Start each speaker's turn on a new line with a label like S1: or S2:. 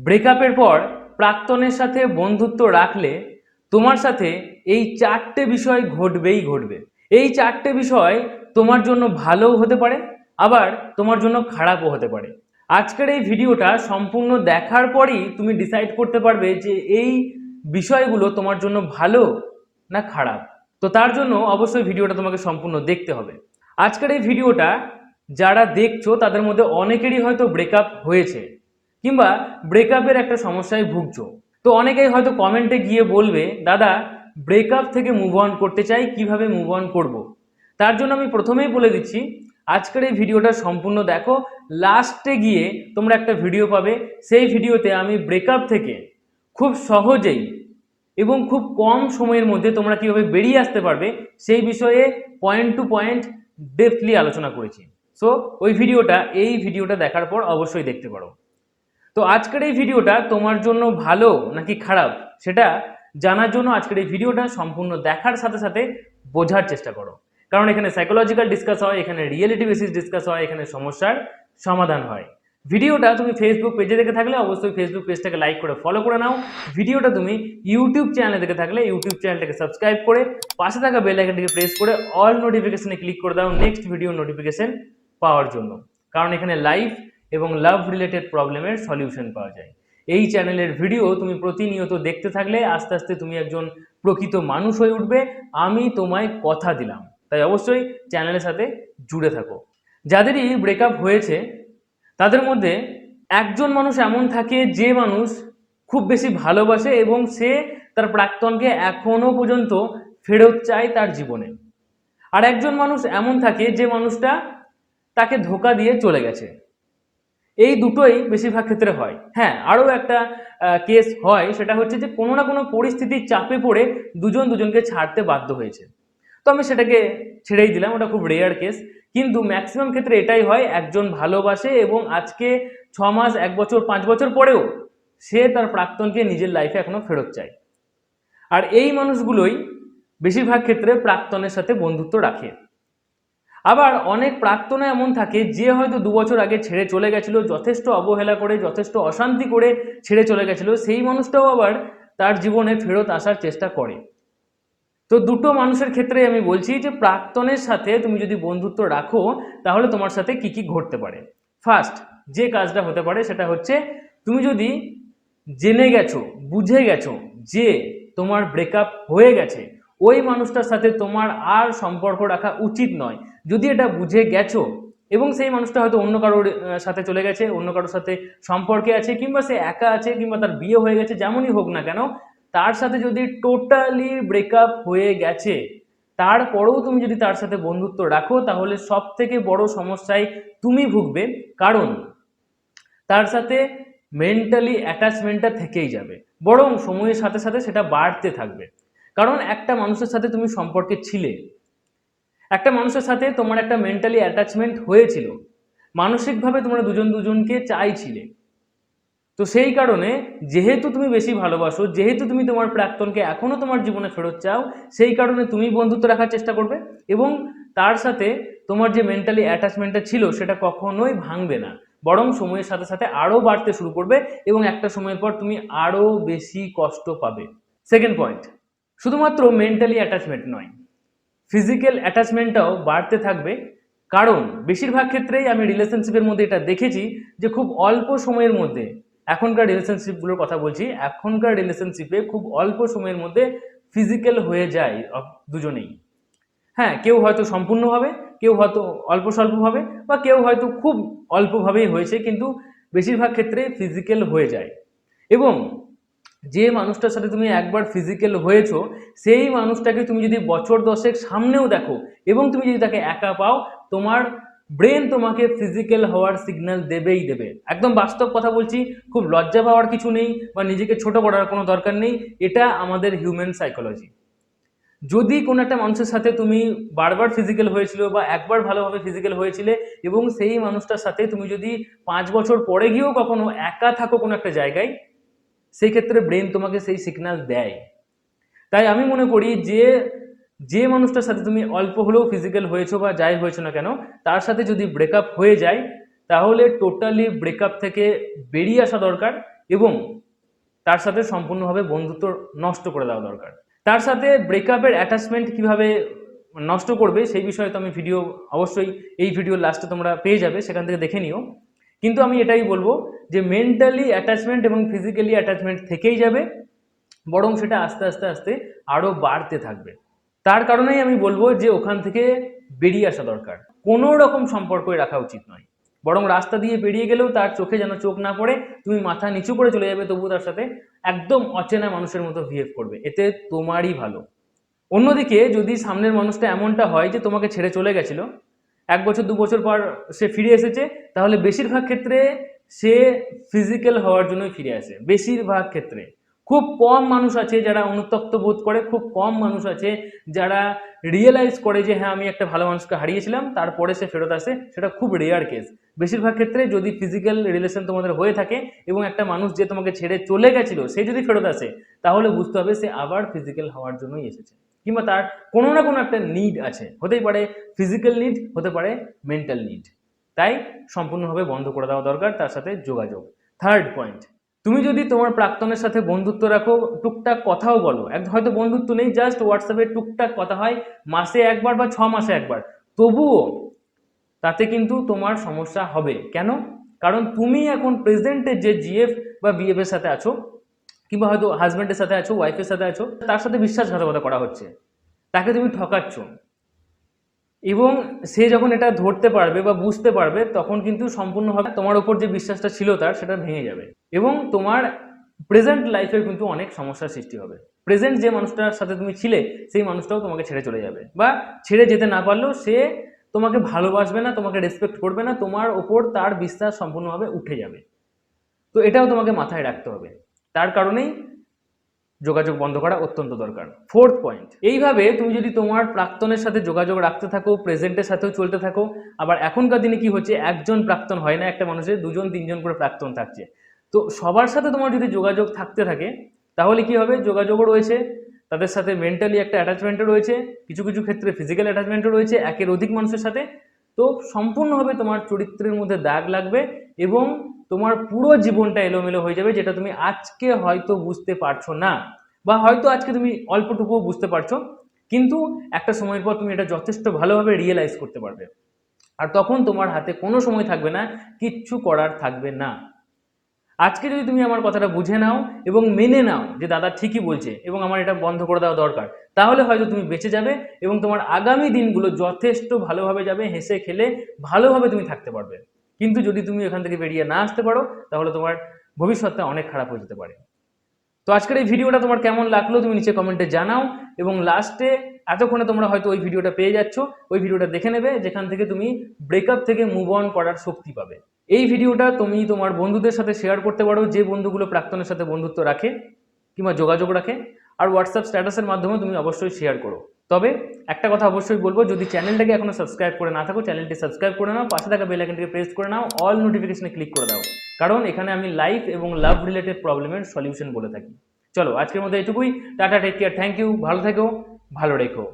S1: ব্রেকআপের পর প্রাক্তনের সাথে বন্ধুত্ব রাখলে তোমার সাথে এই চারটে বিষয় ঘটবেই ঘটবে। এই চারটে বিষয় তোমার জন্য ভালোও হতে পারে, আবার তোমার জন্য খারাপও হতে পারে। আজকের এই ভিডিওটা সম্পূর্ণ দেখার পরই তুমি ডিসাইড করতে পারবে যে এই বিষয়গুলো তোমার জন্য ভালো না খারাপ। তো তার জন্য অবশ্যই ভিডিওটা তোমাকে সম্পূর্ণ দেখতে হবে। আজকের এই ভিডিওটা যারা দেখছ তাদের মধ্যে অনেকেরই হয়তো ব্রেকআপ হয়েছে। কিংবা ব্রেকআপের একটা সমস্যায় ভুগছো। তো অনেকেই হয়তো কমেন্টে গিয়ে বলবে, দাদা ব্রেকআপ থেকে মুভ অন করতে চাই, কীভাবে মুভ অন করব। তার জন্য আমি প্রথমেই বলে দিচ্ছি, আজকের এই ভিডিওটা সম্পূর্ণ দেখো। লাস্টে গিয়ে তোমরা একটা ভিডিও পাবে। সেই ভিডিওতে আমি ব্রেকআপ থেকে খুব সহজেই এবং খুব কম সময়ের মধ্যে তোমরা কীভাবে বেরিয়ে আসতে পারবে, সেই বিষয়ে পয়েন্ট টু পয়েন্ট ডেপথলি আলোচনা করেছি। সো ওই ভিডিওটা এই ভিডিওটা দেখার পর অবশ্যই দেখতে পারো। তো আজকের এই ভিডিওটা তোমার জন্য ভালো নাকি খারাপ সেটা জানার জন্য আজকের এই ভিডিওটা সম্পূর্ণ দেখার সাথে সাথে বোঝার চেষ্টা করো। কারণ এখানে সাইকোলজিক্যাল ডিসকাস হয়, এখানে রিয়েলিটি বেসিস ডিসকাস হয়, এখানে সমস্যার সমাধান হয়। ভিডিওটা তুমি ফেসবুক পেজে দেখে থাকলে অবশ্যই ফেসবুক পেজটাকে লাইক করে ফলো করে নাও। ভিডিওটা তুমি ইউটিউব চ্যানেলে দেখে থাকলে ইউটিউব চ্যানেলটাকে সাবস্ক্রাইব করে পাশে থাকা বেল আইকনটিকে প্রেস করে অল নোটিফিকেশনে ক্লিক করে দাও নেক্সট ভিডিও নোটিফিকেশন পাওয়ার জন্য। কারণ এখানে লাইভ এবং লাভ রিলেটেড প্রবলেমের সলিউশন পাওয়া যায়। এই চ্যানেলের ভিডিও তুমি প্রতিনিয়ত দেখতে থাকলে আস্তে আস্তে তুমি একজন প্রকৃত মানুষ হয়ে উঠবে। আমি তোমায় কথা দিলাম। তাই অবশ্যই চ্যানেলের সাথে জুড়ে থাকো। যাদেরই ব্রেকআপ হয়েছে, তাদের মধ্যে একজন মানুষ এমন থাকে যে মানুষ খুব বেশি ভালোবাসে এবং সে তার প্রাক্তনকে এখনও পর্যন্ত ফেরত চায় তার জীবনে। আর একজন মানুষ এমন থাকে যে মানুষটা তাকে ধোকা দিয়ে চলে গেছে। এই দুটোই বেশিরভাগ ক্ষেত্রে হয়। হ্যাঁ আরও একটা কেস হয়, সেটা হচ্ছে যে কোনো না কোনো পরিস্থিতির চাপে পড়ে দুজন দুজনকে ছাড়তে বাধ্য হয়েছে। তো আমি সেটাকে ছেড়েই দিলাম, ওটা খুব রেয়ার কেস কিন্তু ম্যাক্সিমাম ক্ষেত্রে এটাই হয়, একজন ভালোবাসে এবং আজকে ছ মাস, এক বছর, পাঁচ বছর পরেও সে তার প্রাক্তনকে নিজের লাইফে এখনও ফেরত চায়। আর এই মানুষগুলোই বেশিরভাগ ক্ষেত্রে প্রাক্তনের সাথে বন্ধুত্ব রাখে। আবার অনেক প্রাক্তনে এমন থাকে, যে হয়তো দু বছর আগে ছেড়ে চলে গেছিল, যথেষ্ট অবহেলা করে, যথেষ্ট অশান্তি করে ছেড়ে চলে গেছিল, সেই মানুষটাও আবার তার জীবনে ফেরত আসার চেষ্টা করে। তো দুটো মানুষের ক্ষেত্রে আমি বলছি যে, প্রাক্তনের সাথে তুমি যদি বন্ধুত্ব রাখো, তাহলে তোমার সাথে কি কি ঘটতে পারে? ফার্স্ট যে কাজটা হতে পারে সেটা হচ্ছে, তুমি যদি জেনে গেছো, বুঝে গেছো যে তোমার ব্রেকআপ হয়ে গেছে ওই মানুষটার সাথে তোমার আর সম্পর্ক রাখা উচিত নয়। যদি এটা বুঝে গেছো এবং সেই মানুষটা হয়তো অন্য কারোর সাথে চলে গেছে, অন্য কারোর সাথে সম্পর্কে আছে কিংবা সে একা আছে কিংবা তার বিয়ে হয়ে গেছে, যেমনই হোক না কেন, তার সাথে যদি টোটালি ব্রেকআপ হয়ে গেছে, তারপরেও তুমি যদি তার সাথে বন্ধুত্ব রাখো, তাহলে সব থেকে বড় সমস্যায় তুমি ভুগবে। কারণ তার সাথে মেন্টালি অ্যাটাচমেন্টটা থেকেই যাবে। বরং সময়ের সাথে সাথে সেটা বাড়তে থাকবে। কারণ একটা মানুষের সাথে তুমি সম্পর্কে ছিলে। একটা মানুষের সাথে তোমার একটা মেন্টালি অ্যাটাচমেন্ট হয়েছিল। মানসিকভাবে তোমরা দুজন দুজনকে চাইছিলে। তো সেই কারণে যেহেতু তুমি বেশি ভালোবাসো, যেহেতু তুমি তোমার প্রাক্তনকে এখনও তোমার জীবনে ফেরত চাও, সেই কারণে তুমি বন্ধুত্ব রাখার চেষ্টা করবে এবং তার সাথে তোমার যে মেন্টালি অ্যাটাচমেন্টটা ছিল সেটা কখনোই ভাঙবে না। বরং সময়ের সাথে সাথে আরও বাড়তে শুরু করবে এবং একটা সময়ের পর তুমি আরও বেশি কষ্ট পাবে। সেকেন্ড পয়েন্ট শুধুমাত্র মেন্টালি অ্যাটাচমেন্ট নয় ফিজিক্যাল অ্যাটাচমেন্টটাও বাড়তে থাকবে। কারণ, বেশিরভাগ ক্ষেত্রেই আমি রিলেশনশিপের মধ্যে এটা দেখেছি যে খুব অল্প সময়ের মধ্যে, এখনকার রিলেশনশিপগুলোর কথা বলছি, এখনকার রিলেশনশিপে খুব অল্প সময়ের মধ্যে ফিজিক্যাল হয়ে যায় দুজনেই। হ্যাঁ কেউ হয়তো সম্পূর্ণভাবে, কেউ হয়তো অল্প স্বল্পভাবে, বা কেউ হয়তো খুব অল্পভাবেই হয়েছে, কিন্তু বেশিরভাগ ক্ষেত্রে ফিজিক্যাল হয়ে যায়। এবং যে মানুষটার সাথে তুমি একবার ফিজিক্যাল হয়েছো, সেই মানুষটাকে তুমি যদি বছর দশেক সামনেও দেখো এবং তুমি যদি তাকে একা পাও, তোমার ব্রেন তোমাকে ফিজিক্যাল হওয়ার সিগন্যাল দেবেই দেবে। একদম বাস্তব কথা বলছি, খুব লজ্জা পাওয়ার কিছু নেই বা নিজেকে ছোট করার কোনো দরকার নেই, এটা আমাদের হিউম্যান সাইকোলজি যদি কোনো একটা মানুষের সাথে তুমি বারবার ফিজিক্যাল হয়েছিল বা একবার ভালোভাবে ফিজিক্যাল হয়েছিলে এবং সেই মানুষটার সাথে তুমি যদি পাঁচ বছর পরে গিয়েও কখনো একা থাকো কোনো একটা জায়গায় সেই ক্ষেত্রে ব্রেন তোমাকে সেই সিগন্যাল দেয়। তাই আমি মনে করি যে যে মানুষটার সাথে তুমি অল্প হলেও ফিজিক্যাল হয়েছো বা যাই হয়েছো না কেন, তার সাথে যদি ব্রেকআপ হয়ে যায়, তাহলে টোটালি ব্রেকআপ থেকে বেরিয়ে আসা দরকার এবং তার সাথে সম্পূর্ণভাবে বন্ধুত্ব নষ্ট করে দেওয়া দরকার। তার সাথে ব্রেকআপের অ্যাটাচমেন্ট কীভাবে নষ্ট করবে সেই বিষয়ে তো আমি ভিডিও অবশ্যই এই ভিডিও লাস্টে তোমরা পেয়ে যাবে, সেখান থেকে দেখে নিও। কিন্তু আমি এটাই বলব যে মেন্টালি অ্যাটাচমেন্ট এবং ফিজিক্যালি অ্যাটাচমেন্ট থেকেই যাবে, বরং সেটা আস্তে আস্তে আস্তে আরও বাড়তে থাকবে। তার কারণেই আমি বলব যে ওখান থেকে বেরিয়ে আসা দরকার। কোনো রকম সম্পর্কই রাখা উচিত নয়। বরং রাস্তা দিয়ে বেরিয়ে গেলেও তার চোখে যেন চোখ না পড়ে, তুমি মাথা নিচু করে চলে যাবে তবু তার সাথে একদম অচেনা মানুষের মতো বিহেভ করবে। এতে তোমারই ভালো। অন্যদিকে যদি সামনের মানুষটা এমনটা হয় যে তোমাকে ছেড়ে চলে গেছিল এক বছর, দু বছর পর সে ফিরে এসেছে, তাহলে বেশিরভাগ ক্ষেত্রে সে ফিজিক্যাল হওয়ার জন্যই ফিরে আসে, বেশিরভাগ ক্ষেত্রে। খুব কম মানুষ আছে যারা অনুতপ্ত বোধ করে, খুব কম মানুষ আছে যারা রিয়েলাইজ করে যে হ্যাঁ আমি একটা ভালো মানুষকে হারিয়েছিলাম, তারপরে সে ফেরত আসে, সেটা খুব রেয়ার কেস বেশিরভাগ ক্ষেত্রে যদি ফিজিক্যাল রিলেশন তোমাদের হয়ে থাকে এবং একটা মানুষ যে তোমাকে ছেড়ে চলে গেছিল, সে যদি ফেরত আসে, তাহলে বুঝতে হবে সে আবার ফিজিক্যাল হওয়ার জন্যই এসেছে। কিংবা তার কোনো না কোনো একটা নিড আছে। হতেই পারে ফিজিক্যাল নিড হতে পারে মেন্টাল নিড তাই সম্পূর্ণভাবে বন্ধ করে দেওয়া দরকার, তার সাথে যোগাযোগ। থার্ড পয়েন্ট তুমি যদি তোমার প্রাক্তনের সাথে বন্ধুত্ব রাখো, টুকটাক কথাও বলো। এক, হয়তো বন্ধুত্ব নেই জাস্ট হোয়াটসঅ্যাপে টুকটাক কথা হয়, মাসে একবার বা ছ মাসে একবার। তবুও তাতে কিন্তু তোমার সমস্যা হবে। কেন? কারণ তুমি এখন প্রেজেন্টে যে জিএফ বা বিএফ এর সাথে আছো কিংবা হয়তো হাজব্যান্ডের সাথে আছো ওয়াইফের সাথে আছো, তার সাথে বিশ্বাসঘাতকতা করা হচ্ছে। তাকে তুমি ঠকাচ্ছ। এবং সে যখন এটা ধরতে পারবে বা বুঝতে পারবে, তখন কিন্তু সম্পূর্ণভাবে তোমার ওপর যে বিশ্বাসটা ছিল তার, সেটা ভেঙে যাবে। এবং তোমার প্রেজেন্ট লাইফে কিন্তু অনেক সমস্যার সৃষ্টি হবে। প্রেজেন্ট যে মানুষটার সাথে তুমি ছিলে, সেই মানুষটাও তোমাকে ছেড়ে চলে যাবে। বা ছেড়ে যেতে না পারলেও সে তোমাকে ভালোবাসবে না, তোমাকে রেসপেক্ট করবে না, তোমার ওপর তার বিশ্বাস সম্পূর্ণভাবে উঠে যাবে। তো এটাও তোমাকে মাথায় রাখতে হবে। তার কারণেই যোগাযোগ বন্ধ করা অত্যন্ত দরকার। ফোর্থ পয়েন্ট এইভাবে তুমি যদি তোমার প্রাক্তনের সাথে যোগাযোগ রাখতে থাকো, প্রেজেন্টের সাথেও চলতে থাকো, আবার এখনকার দিনে কি হচ্ছে, একজন প্রাক্তন হয় না, একটা মানুষের দুজন, তিনজন করে প্রাক্তন থাকছে। তো সবার সাথে তোমার যদি যোগাযোগ থাকতে থাকে, তাহলে কি হবে? যোগাযোগও রয়েছে, তাদের সাথে মেন্টালি একটা অ্যাটাচমেন্টও রয়েছে, কিছু কিছু ক্ষেত্রে ফিজিক্যাল অ্যাটাচমেন্টও রয়েছে, একের অধিক মানুষের সাথে তো সম্পূর্ণভাবে তোমার চরিত্রের মধ্যে দাগ লাগবে এবং তোমার পুরো জীবনটা এলোমেলো হয়ে যাবে, যেটা তুমি আজকে হয়তো বুঝতে পারছ না বা হয়তো আজকে তুমি অল্পটুকুও বুঝতে পারছ। কিন্তু একটা সময়ের পর তুমি এটা যথেষ্ট ভালোভাবে রিয়েলাইজ করতে পারবে। আর তখন তোমার হাতে কোনো সময় থাকবে না, কিচ্ছু করার থাকবে না। আজকে যদি তুমি আমার কথাটা বুঝে নাও এবং মেনে নাও যে দাদা ঠিকই বলছে এবং আমার এটা বন্ধ করে দেওয়া দরকার, তাহলে হয়তো তুমি বেঁচে যাবে এবং তোমার আগামী দিনগুলো যথেষ্ট ভালোভাবে যাবে, হেসে খেলে ভালোভাবে তুমি থাকতে পারবে। কিন্তু যদি তুমি এখান থেকে বেরিয়ে না আসতে পারো, তাহলে তোমার ভবিষ্যৎটা অনেক খারাপ হয়ে যেতে পারে। তো আজকের এই ভিডিওটা তোমার কেমন লাগল তুমি নিচে কমেন্টে জানাও এবং লাস্টে এতক্ষণে তোমরা হয়তো ওই ভিডিওটা পেয়ে যাচ্ছ, ওই ভিডিওটা দেখে নেবে, যেখান থেকে তুমি ব্রেকআপ থেকে মুভ অন করার শক্তি পাবে। এই ভিডিওটা তুমি তোমার বন্ধুদের সাথে শেয়ার করতে পারো, যে বন্ধুগুলো প্রাক্তনের সাথে বন্ধুত্ব রাখে কিংবা যোগাযোগ রাখে, আর হোয়াটসঅ্যাপ স্ট্যাটাসের মাধ্যমে তুমি অবশ্যই শেয়ার করো। তবে একটা কথা অবশ্যই বলব, যদি চ্যানেলটাকে এখনও সাবস্ক্রাইব করে না থাকো চ্যানেলটি সাবস্ক্রাইব করে নাও, পাশে থাকা বেল আইকনটিকে প্রেস করে নাও অল নোটিফিকেশনে ক্লিক করে দাও। কারণ এখানে আমি লাইফ এবং লাভ রিলেটেড প্রবলেমের সলিউশন বলে থাকি। চলো, আজকের মধ্যে এটুকুই। Tata take care thank you ভালো থেকো, ভালো রেখো।